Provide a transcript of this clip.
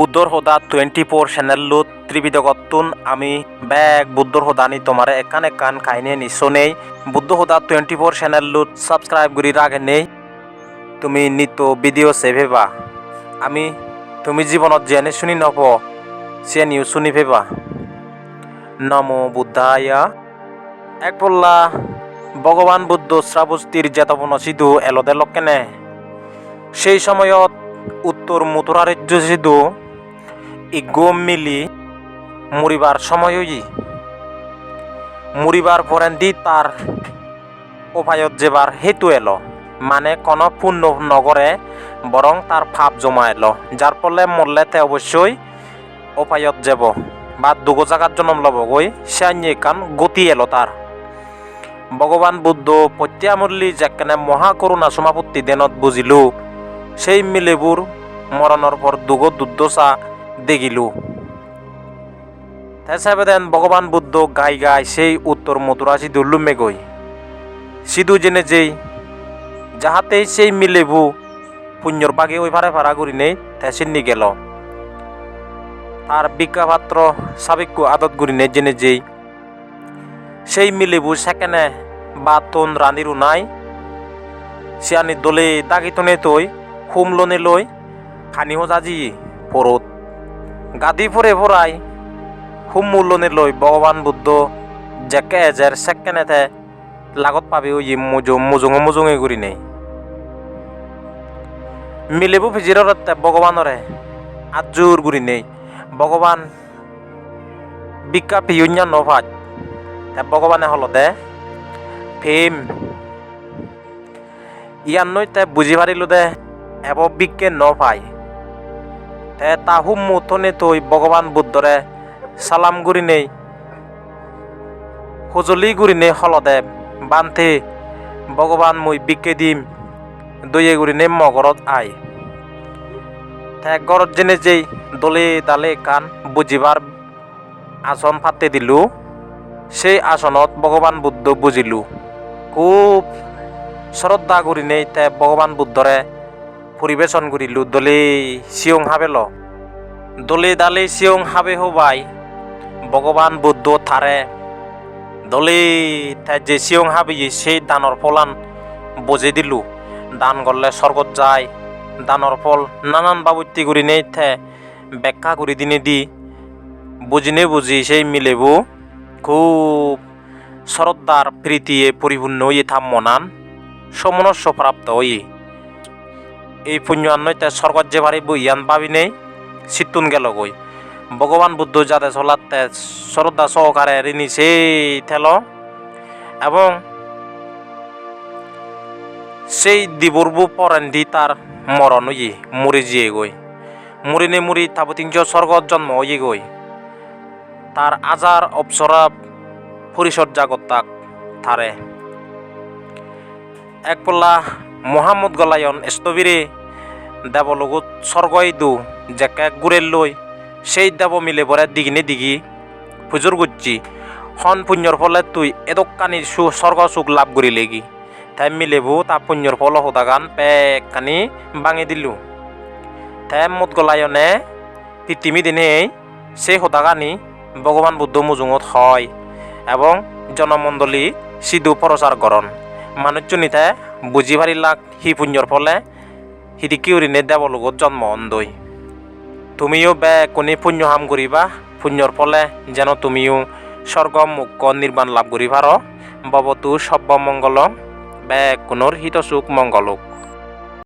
বুদ্ধর হোদা twenty four চেনেলটোত ত্ৰিবিধগতুন আমি বেগ বুদ্ধর হোদানি তোমাৰে একান একান কাহিনী নিচনেই বুদ্ধ হোদা টুৱেণ্টি ফ'ৰ চেনেলটোত ছাবস্ক্ৰাইব কৰি ৰাখে নেই। তুমি নিত্য ভিডিঅ' চেভেবা আমি তুমি জীৱনত যেনে শুনি নপ সে নিউজ শুনি ফেবা। নমো বুদ্ধায়া। এক পল্লা ভগৱান বুদ্ধ শ্ৰাৱস্তীৰ জেতপন সিধু এলদে লকেনে সেই সময়ত উত্তর মথুরা রাজ্য সিধু ইগোম মিলি মরিবার সময়ই মরিবার পরেন্দি তার উপায়ত যেবার হেতু এলো মানে কোনো পুণ্য নগরে বরং তার ফাপ জমা এলো, যার ফলে মরলে তে অবশ্যই উপায়ত যাব বা দুগো জাগাত জন্ম লব গই সে কান গতি এলো তার। ভগবান বুদ্ধ প্ৰত্যামূল্যী যেকেনে মহাকৰুণা সমাপত্তি দেনত বুজিলো সেই মিলেবোৰ মৰণৰ পর দুগো দুৰ্দশা দেখিলো। তেসাবেদেন ভগবান বুদ্ধ গাই গাই সেই উত্তর মথুরা সিধু লুমে গই সিধু জেনে যেই যাহাতেই সেই মিলেবু পুণ্যর বাগে ওই ভাড়া ভাড়া করি নেই তেসিন্নি গেল। তার বিজ্ঞাপাত্র সাবেকু আদত করি নেই জেনে যেই, সেই মিলেবু সেকেনে বা তোন রানিরু নাই। সিয়ানি দলে দাগিতনে তৈ হুমলনে লই, খানিও জাজি পরত। গাদি ফুরে ফুরাই হুম মূল্যনে লই ভগবান বুদ্ধ জেকে এজের সেকেনেতে লাগত পাবি ওই মুজো মুজুঙে মুজুঙে ঘুরি নেই। মিলেবু ফিজিরতে ভগবানরে আজুর ঘুরি নেই। ভগবান বিজ্ঞা পিয়ুঞ্জা নভাজ তে ভগবানে হলদে ফেম ইয়ান নই তে বুঝি পারিলো দে এব বিজ্ঞে ন তে তাহু মুথনে তৈ ভগবান বুদ্ধরে সালাম গুরি নেই। সজলি গুরি নেই হলদে বান্ধে ভগবান মই বিজ্ঞে দিম। দইয়ে গুরি নেই মগরত আই। তে গরত জেনে যেই দলে দালে কান বুঝিবার আসন ফাতে দিলু, সেই আসনত ভগবান বুদ্ধ বুজিলো। খুব শ্রদ্ধা করি নেই তে ভগবান বুদ্ধরে পরিবেশন করিলু দলে সিয়ং হাবেল দলে দালে সিয়ং হাবে হবাই ভগবান বুদ্ধ থারে। দলে যে সিয়ং হাবি সেই দানর ফলান বজে দিলু। দান করলে স্বর্গত যায়। দানর ফল নানান বাবুত্তি করি নেই থে, ব্যাখ্যা করি দিনে দি। বুঝিনে বুঝি সেই মিলেবু খুব শ্রদ্ধার প্রীতিয়ে পরিপূর্ণ ইয়ে থাম মনান। সমনস্য প্রাপ্ত ওই এই পুণ্যান্নইতে স্বর্গত যে ভারি বইয়ান পাবি নেই সিতুন গেল গই ভগবান বুদ্ধ যাতে চলাতে শ্রদ্ধা সহকারে ঋণী সেই থেল এবং সেই দিবরবু পরেন্দি তার মরণ ইয়ে মরে জিয়ে গই। মুরিনে মুরি তাবতিঞ্জ স্বর্গত জন্ম ইয়ে গই। তার আজার অপসরা পরিচর্যা করতাক থারে। এক পল্লা মহাম্মদ গলায়ন স্তবিরে দেবলগুত স্বর্গই দু জেকে গুড়ের লই সেই দেব মিলে পরে দিগিনে দিগি পুজোর গুচ্ছি। হন পুণ্যর ফলে তুই এদকানি সু স্বর্গ সুখ লাভ করি লেগি তাই মিলেবু তা পুণ্যর ফল হোদাগান পেক কানি ভাঙি দিলু। তাই মত গলায়নে পৃথিবী দিনে সেই হোদাগানি ভগবান বুদ্ধ মুজুঙত হয় এবং জনমণ্ডলী সিধু প্রচার করন। মানুষজনিতে বুঝি লাগ হি পুণ্যর ফলে হিদি উরিনে দেবলোকত জন্ম অন্দই তুমিও বে কোনে পুণ্য হাম করিবা পুণ্যর ফলে যেন তুমিও স্বর্গ মুখ্য নির্বাণ লাভ করিবার ববতু সব্য মঙ্গলম বে কোনোর হিত সুখ মঙ্গলক?